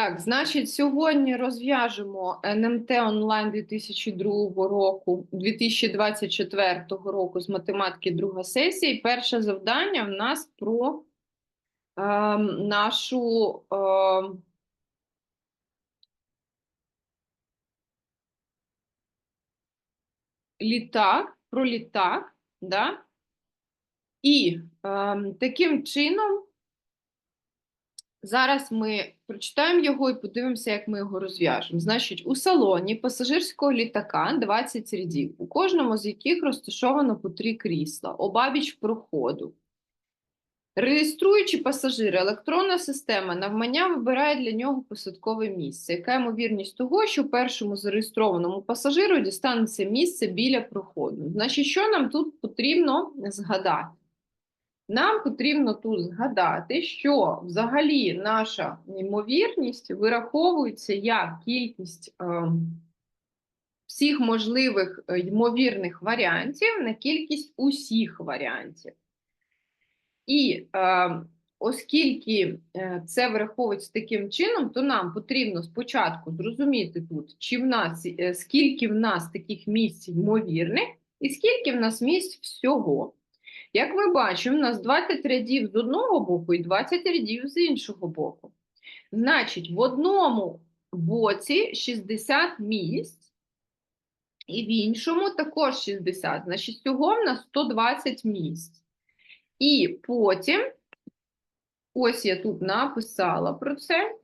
Так, значить, сьогодні розв'яжемо НМТ онлайн 2002 року, 2024 року з математики друга сесія. І перше завдання в нас про е, нашу е, літак, про літак, да? І е, таким чином Зараз ми прочитаємо його і подивимося, як ми його розв'яжемо. Значить, у салоні пасажирського літака 20 рядів, у кожному з яких розташовано по три крісла, обабіч проходу. Реєструючи пасажира, електронна система навмання вибирає для нього посадкове місце. Яка ймовірність того, що першому зареєстрованому пасажиру дістанеться місце біля проходу? Значить, що нам тут потрібно згадати? Нам потрібно тут згадати, що взагалі наша ймовірність вираховується як кількість е, всіх можливих е, ймовірних варіантів на кількість усіх варіантів. І е, оскільки е, це враховується таким чином, то нам потрібно спочатку зрозуміти тут, чи в нас, е, скільки в нас таких місць ймовірних, і скільки в нас місць всього. Як ми бачимо, у нас 20 рядів з одного боку і 20 рядів з іншого боку. Значить, в одному боці 60 місць, і в іншому також 60. Значить, всього в нас 120 місць. І потім, ось я тут написала про це.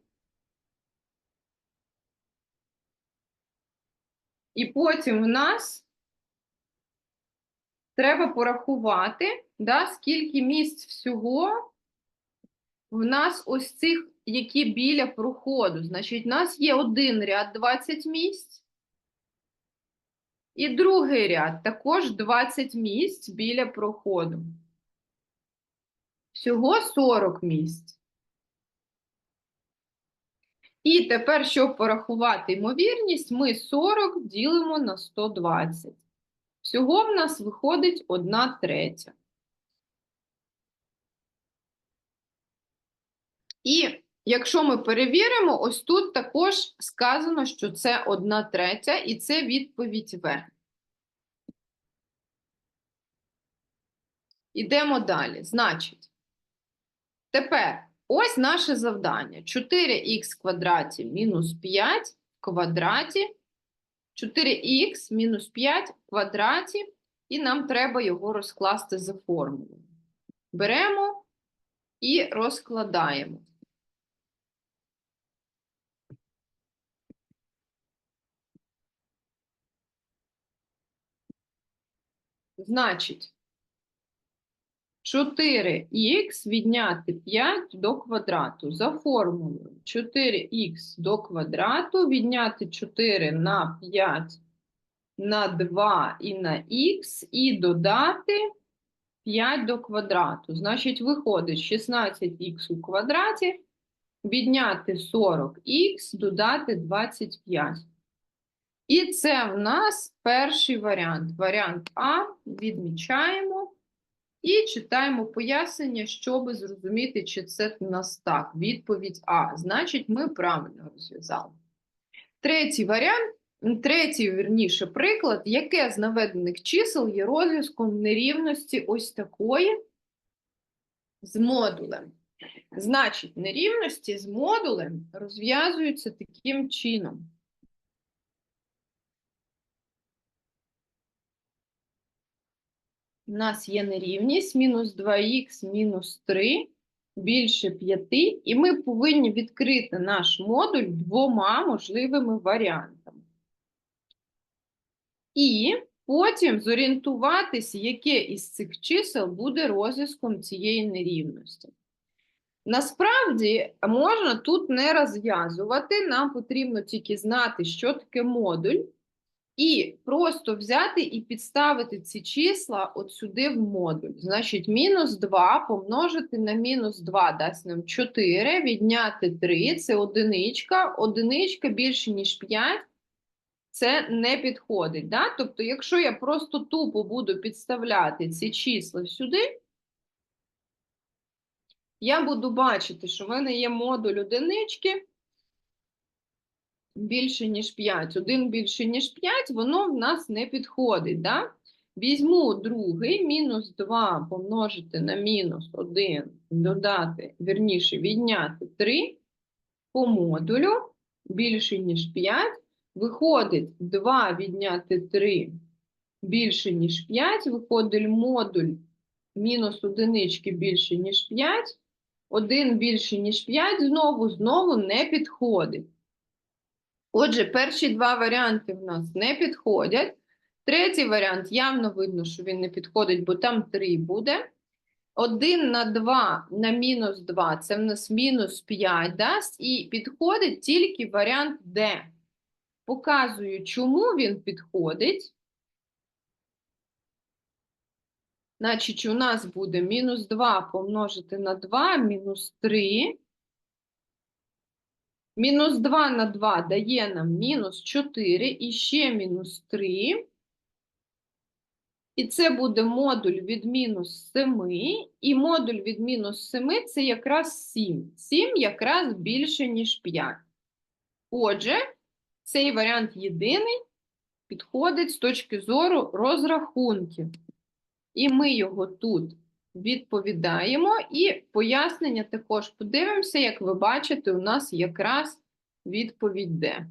І потім в нас треба порахувати, да, скільки місць всього в нас ось цих, які біля проходу. Значить, у нас є один ряд 20 місць. І другий ряд також 20 місць біля проходу. Всього 40 місць. І тепер, щоб порахувати ймовірність, ми 40 ділимо на 120. Всього в нас виходить одна третя. І якщо ми перевіримо, ось тут також сказано, що це одна третя, і це відповідь В. Ідемо далі. Значить, тепер ось наше завдання: 4х квадраті мінус 5 в квадраті 4х мінус 5 в квадраті, і нам треба його розкласти за формулою. Беремо і розкладаємо. Значить, 4х відняти 5 до квадрату. За формулою 4х до квадрату відняти 4 на 5 на 2 і на х, і додати 5 до квадрату. Значить, виходить 16х у квадраті, відняти 40х, додати 25. І це в нас перший варіант. Варіант А відмічаємо. І читаємо пояснення, щоб зрозуміти, чи це в нас так. Відповідь А. Значить, ми правильно розв'язали. Третій варіант, третій, вірніше, приклад, яке з наведених чисел є розв'язком нерівності ось такої з модулем. Значить, нерівності з модулем розв'язуються таким чином. У нас є нерівність мінус 2х мінус 3 більше 5, і ми повинні відкрити наш модуль двома можливими варіантами. І потім зорієнтуватися, яке із цих чисел буде розв'язком цієї нерівності. Насправді, можна тут не розв'язувати, нам потрібно тільки знати, що таке модуль. І просто взяти і підставити ці числа от сюди в модуль. Значить, мінус 2 помножити на мінус 2 дасть нам 4, відняти 3 це одиничка, одиничка більше, ніж 5, це не підходить. Да? Тобто, якщо я просто тупо буду підставляти ці числа сюди, я буду бачити, що в мене є модуль одинички більше, ніж 5, 1 більше, ніж 5, воно в нас не підходить. Да? Візьму другий, мінус 2 помножити на мінус 1, додати, вірніше, відняти 3 по модулю більше, ніж 5. Виходить 2 відняти 3 більше, ніж 5. Виходить модуль мінус одинички більше, ніж 5. 1 більше, ніж 5, знову, знову не підходить. Отже, перші два варіанти в нас не підходять. Третій варіант явно видно, що він не підходить, бо там 3 буде. 1 на 2 на мінус 2 це в нас мінус 5 дасть, і підходить тільки варіант D. Показую, чому він підходить. Значить, у нас буде мінус 2 помножити на 2, мінус 3. Мінус 2 на 2 дає нам мінус 4 і ще мінус 3. І це буде модуль від мінус 7, і модуль від мінус 7 це якраз 7. 7 якраз більше, ніж 5. Отже, цей варіант єдиний підходить з точки зору розрахунків. І ми його тут відповідаємо, і пояснення також подивимося, як ви бачите, у нас якраз відповідь Д.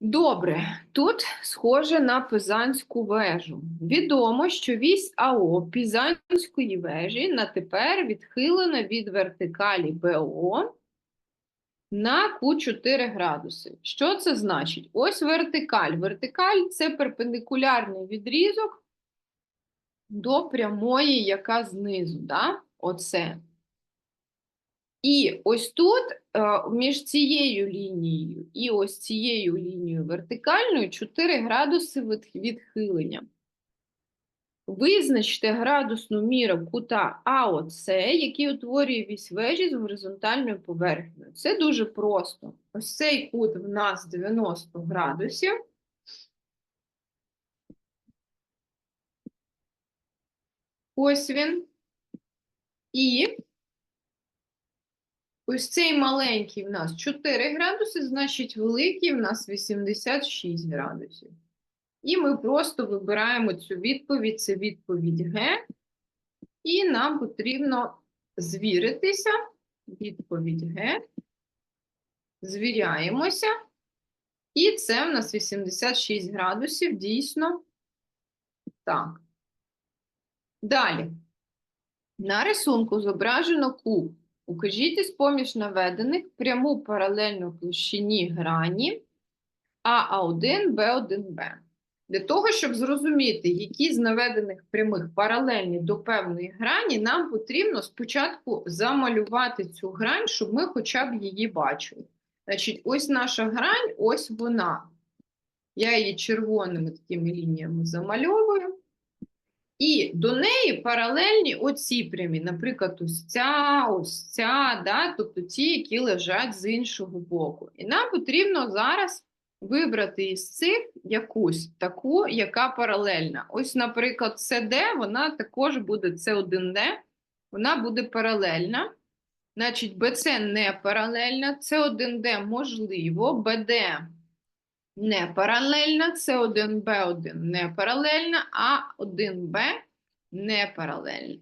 Добре, тут схоже на Пизанську вежу. Відомо, що вісь АО Пізанської вежі на тепер відхилена від вертикалі БО на Q4 градуси. Що це значить? Ось вертикаль. Вертикаль це перпендикулярний відрізок до прямої, яка знизу. Да? Оце. І ось тут е, між цією лінією і ось цією лінією вертикальною 4 градуси від- відхилення. Визначте градусну міру кута АОЦ, який утворює вісь вежі з горизонтальною поверхнею. Це дуже просто. Ось цей кут в нас 90 градусів. Ось він. І ось цей маленький в нас 4 градуси, значить великий в нас 86 градусів. І ми просто вибираємо цю відповідь, це відповідь Г. І нам потрібно звіритися. Відповідь Г. Звіряємося. І це в нас 86 градусів, дійсно. Так. Далі. На рисунку зображено куб. Укажіть із поміж наведених пряму паралельну площині грані АА1, Б1Б. Для того, щоб зрозуміти, які з наведених прямих паралельні до певної грані, нам потрібно спочатку замалювати цю грань, щоб ми хоча б її бачили. Значить, ось наша грань, ось вона. Я її червоними такими лініями замальовую. І до неї паралельні оці прямі, наприклад, ось ця, ось ця, да? тобто ті, які лежать з іншого боку. І нам потрібно зараз вибрати із цих якусь таку, яка паралельна. Ось, наприклад, СД, вона також буде С1Д, вона буде паралельна. Значить, БЦ не паралельна, С1Д можливо, БД не паралельна, С1, Б1 не паралельна, а 1Б не паралельна.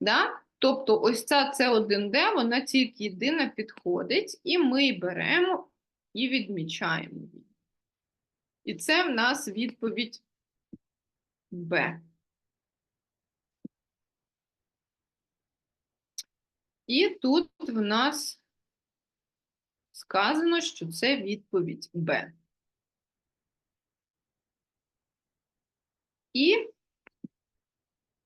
Да? Тобто ось ця С1Д, вона тільки єдина підходить, і ми беремо і відмічаємо її. І це в нас відповідь Б. І тут в нас сказано, що це відповідь Б. І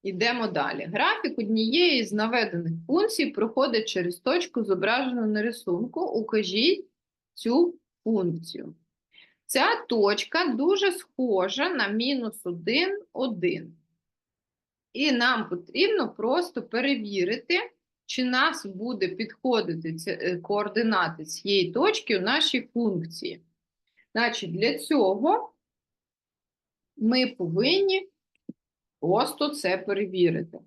йдемо далі. Графік однієї з наведених функцій проходить через точку, зображену на рисунку. Укажіть цю функцію. Ця точка дуже схожа на мінус 1, 1. І нам потрібно просто перевірити, чи нас буде підходити ці, е, координати цієї точки у нашій функції. Значить, для цього ми повинні просто це перевірити.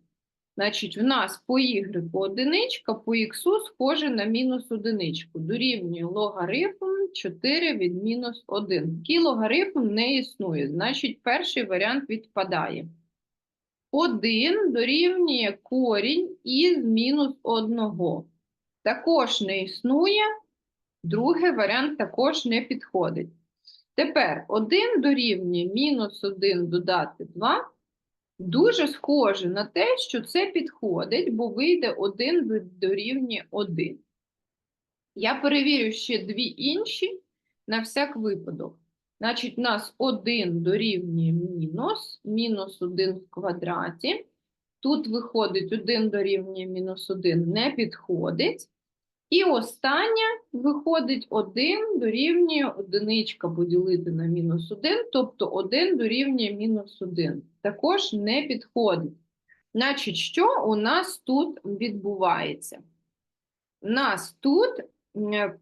Значить, в нас по y одиничка, по х схоже на мінус одиничку. Дорівнює логарифм 4 від мінус 1. Такий логарифм не існує. Значить, перший варіант відпадає. 1 дорівнює корінь із мінус 1. Також не існує. Другий варіант також не підходить. Тепер 1 дорівнює мінус 1 додати 2. Дуже схоже на те, що це підходить, бо вийде 1 дорівнює 1. Я перевірю ще дві інші на всяк випадок. Значить, у нас 1 дорівнює мінус, мінус 1 в квадраті. Тут виходить 1 дорівнює мінус 1 не підходить. І останнє виходить 1 дорівнює одиничка поділити на мінус 1, тобто 1 дорівнює мінус 1. Також не підходить. Значить, що у нас тут відбувається? У нас тут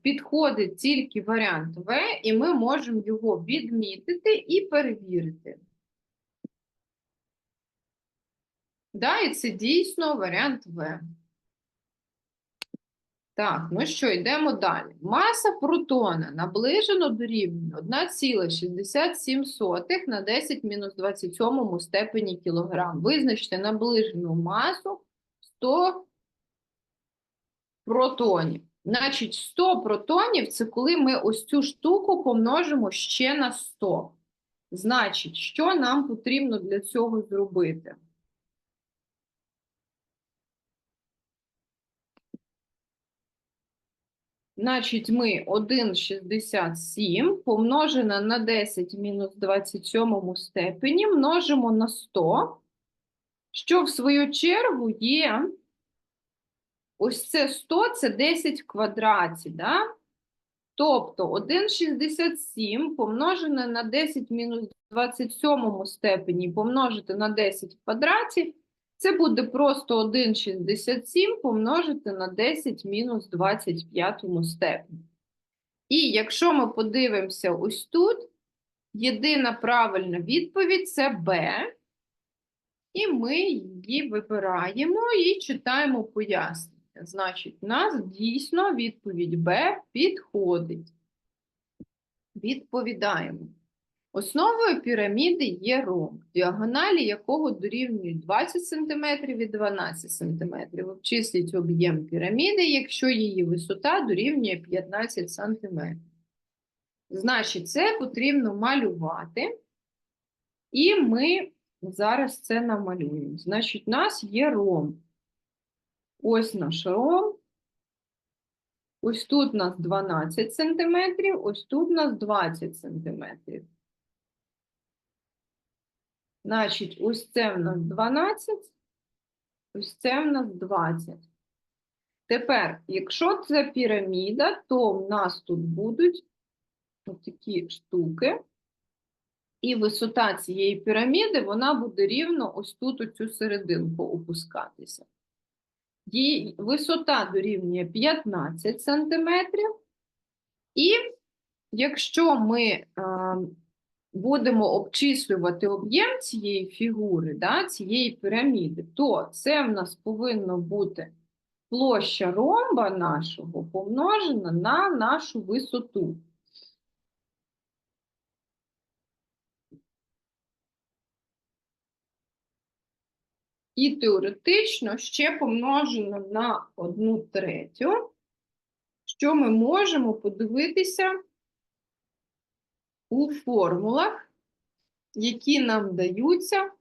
підходить тільки варіант В, і ми можемо його відмітити і перевірити. Да, і це дійсно варіант В. Так, ну що, йдемо далі. Маса протона наближено до рівня 1,67 на 10 мінус 27 степені кілограм. Визначте наближену масу 100 протонів. Значить, 100 протонів це коли ми ось цю штуку помножимо ще на 100. Значить, що нам потрібно для цього зробити? Значить, ми 1,67 помножено на 10 мінус 27 степені множимо на 100, що в свою чергу є ось це 100 це 10 в квадраті, да? Тобто 1,67 помножене на 10 мінус 27 степені помножити на 10 в квадраті це буде просто 1,67 помножити на 10 мінус 25 степені. І якщо ми подивимося ось тут, єдина правильна відповідь це Б. І ми її вибираємо і читаємо пояснення. Значить, у нас дійсно відповідь Б підходить. Відповідаємо. Основою піраміди є ромб, діагоналі якого дорівнюють 20 см і 12 см. Обчисліть об'єм піраміди, якщо її висота дорівнює 15 см. Значить, це потрібно малювати, і ми зараз це намалюємо. Значить, у нас є ромб. Ось наш ромб. Ось тут у нас 12 см, ось тут у нас 20 см. Значить, ось це в нас 12, ось це в нас 20. Тепер, якщо це піраміда, то в нас тут будуть такі штуки. І висота цієї піраміди, вона буде рівно ось тут оцю серединку опускатися. Її висота дорівнює 15 см. І якщо ми будемо обчислювати об'єм цієї фігури, да, цієї піраміди, то це в нас повинно бути площа ромба нашого помножена на нашу висоту. І теоретично ще помножено на одну третю, що ми можемо подивитися у формулах, які нам даються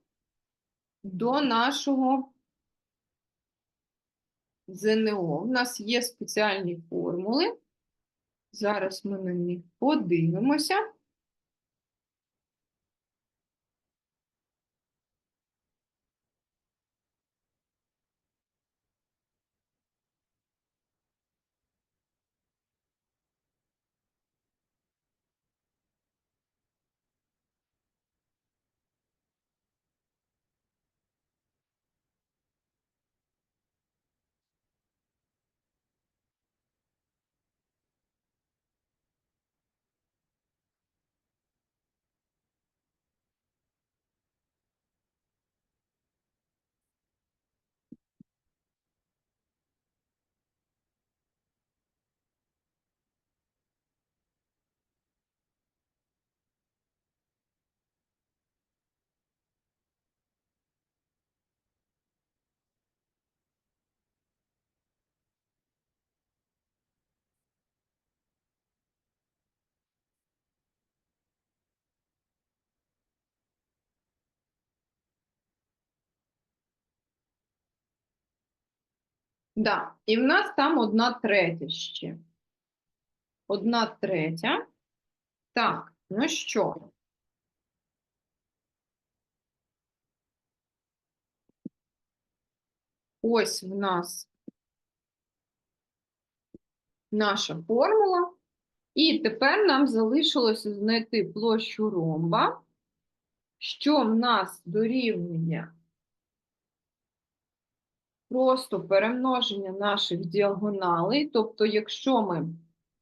до нашого ЗНО. У нас є спеціальні формули. Зараз ми на них подивимося. Да. І в нас там одна третя ще. Одна третя. Так, ну що? Ось в нас наша формула. І тепер нам залишилося знайти площу ромба, що в нас дорівнює просто перемноження наших діагоналей. Тобто, якщо ми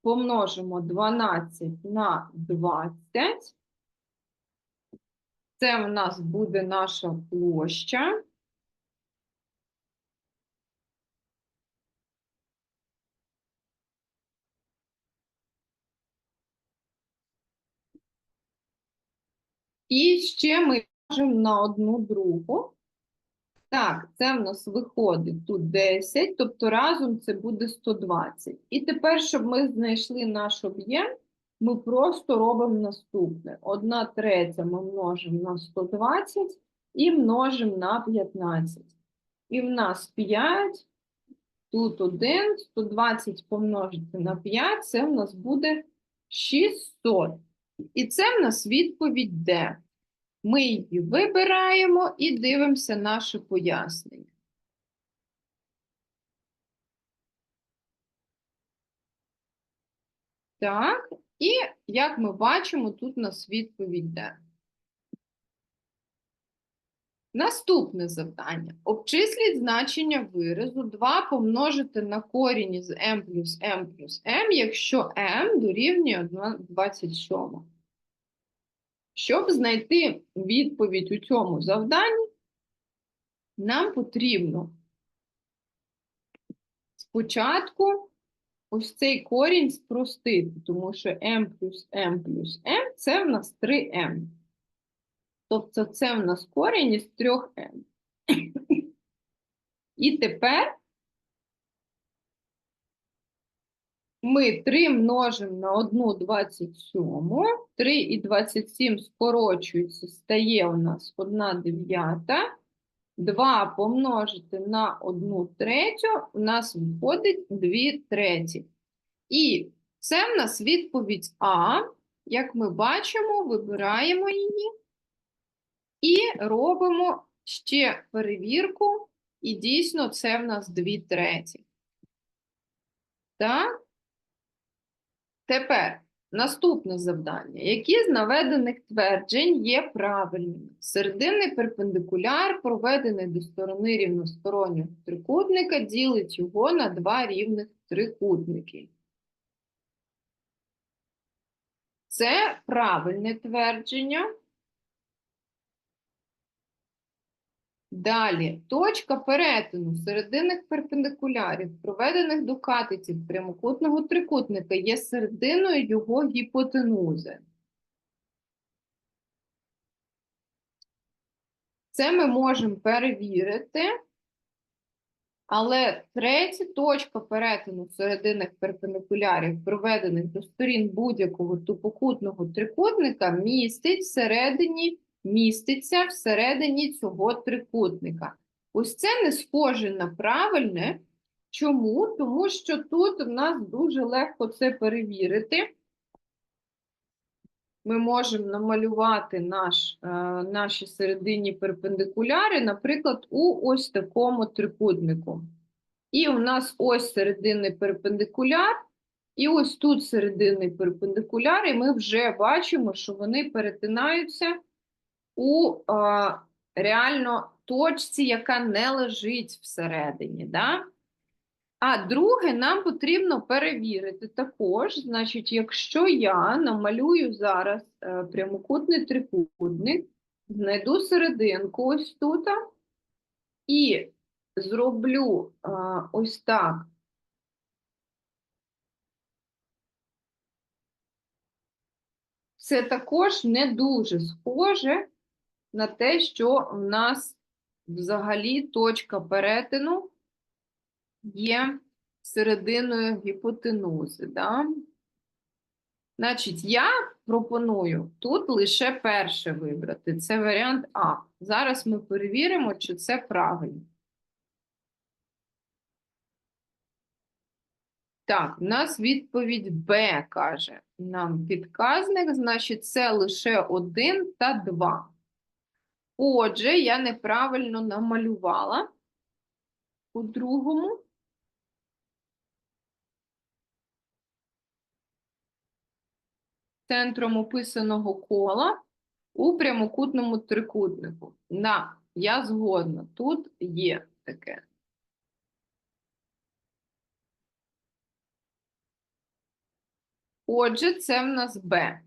помножимо 12 на 20, це в нас буде наша площа. І ще ми можемо на одну другу. Так, це в нас виходить тут 10, тобто разом це буде 120. І тепер, щоб ми знайшли наш об'єм, ми просто робимо наступне. 1 третя ми множимо на 120 і множимо на 15. І в нас 5, тут 1, 120 помножити на 5, це в нас буде 600. І це в нас відповідь Д. Ми її вибираємо і дивимося наше пояснення. Так, і як ми бачимо, тут у нас відповідь Д. Наступне завдання. Обчисліть значення виразу 2 помножити на корінь із m плюс m плюс m, якщо m дорівнює 27. Щоб знайти відповідь у цьому завданні, нам потрібно спочатку ось цей корінь спростити, тому що m плюс m плюс m – це в нас 3m. Тобто це в нас корінь із 3m. І тепер ми 3 множимо на 1 27, 3 і 27 скорочуються, стає у нас 1 дев'ята. 2 помножити на 1 третю, у нас виходить 2 треті. І це в нас відповідь А. Як ми бачимо, вибираємо її і робимо ще перевірку. І дійсно це в нас 2 треті. Так? Тепер наступне завдання. Які з наведених тверджень є правильними? Серединний перпендикуляр, проведений до сторони рівностороннього трикутника, ділить його на два рівних трикутники. Це правильне твердження. Далі, точка перетину серединних перпендикулярів, проведених до катетів прямокутного трикутника, є серединою його гіпотенузи. Це ми можемо перевірити, але третя точка перетину серединних перпендикулярів, проведених до сторін будь-якого тупокутного трикутника, містить всередині міститься всередині цього трикутника. Ось це не схоже на правильне. Чому? Тому що тут в нас дуже легко це перевірити. Ми можемо намалювати наш, е, наші серединні перпендикуляри, наприклад, у ось такому трикутнику. І у нас ось серединний перпендикуляр, і ось тут серединний перпендикуляр, і ми вже бачимо, що вони перетинаються у е, реально точці, яка не лежить всередині. Да? А друге, нам потрібно перевірити також, значить, якщо я намалюю зараз е, прямокутний трикутник, знайду серединку ось тут і зроблю ось так. Це також не дуже схоже на те, що в нас взагалі точка перетину є серединою гіпотенузи. Да? Значить, я пропоную тут лише перше вибрати. Це варіант А. Зараз ми перевіримо, чи це правильно. Так, в нас відповідь Б каже. Нам підказник, значить, це лише 1 та 2. Отже, я неправильно намалювала у другому. Центром описаного кола у прямокутному трикутнику. На, я згодна, тут є таке. Отже, це в нас Б.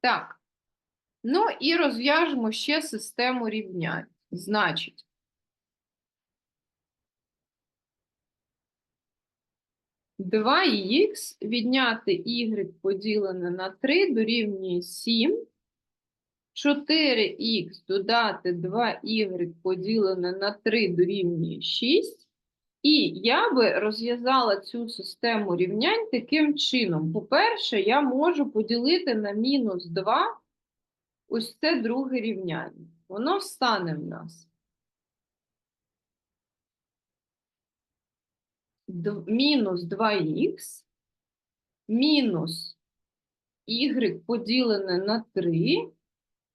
Так. Ну і розв'яжемо ще систему рівнянь. Значить, Два х відняти y поділене на 3 дорівнює 7. 4х додати 2y поділене на 3 дорівнює 6. І я би розв'язала цю систему рівнянь таким чином. По-перше, я можу поділити на мінус 2 ось це друге рівняння. Воно встане в нас. Мінус 2х мінус y поділене на 3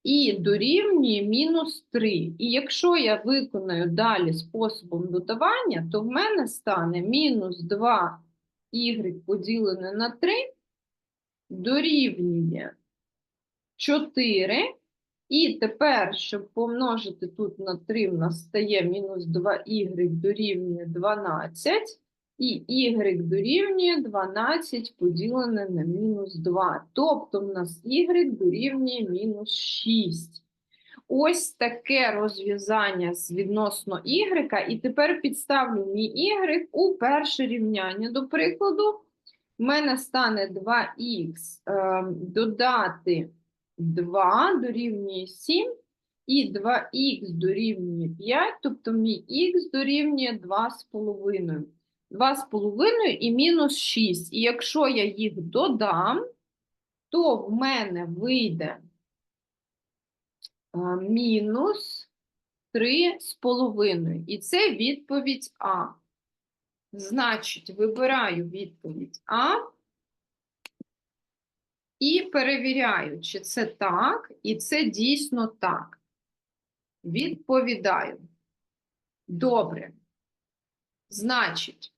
і дорівнює мінус 3. І якщо я виконаю далі способом додавання, то в мене стане мінус 2y поділене на 3 дорівнює 4. І тепер, щоб помножити тут на 3, в нас стає мінус 2y дорівнює 12. І y дорівнює 12 поділене на мінус 2. Тобто в нас y дорівнює мінус 6. Ось таке розв'язання відносно y. І тепер підставлю мій y у перше рівняння. До прикладу, в мене стане 2х е, додати 2 дорівнює 7. І 2х дорівнює 5, тобто мій х дорівнює 2,5. 2,5 і мінус 6. І якщо я їх додам, то в мене вийде мінус 3,5. І це відповідь А. Значить, вибираю відповідь А і перевіряю, чи це так, і це дійсно так. Відповідаю. Добре. Значить,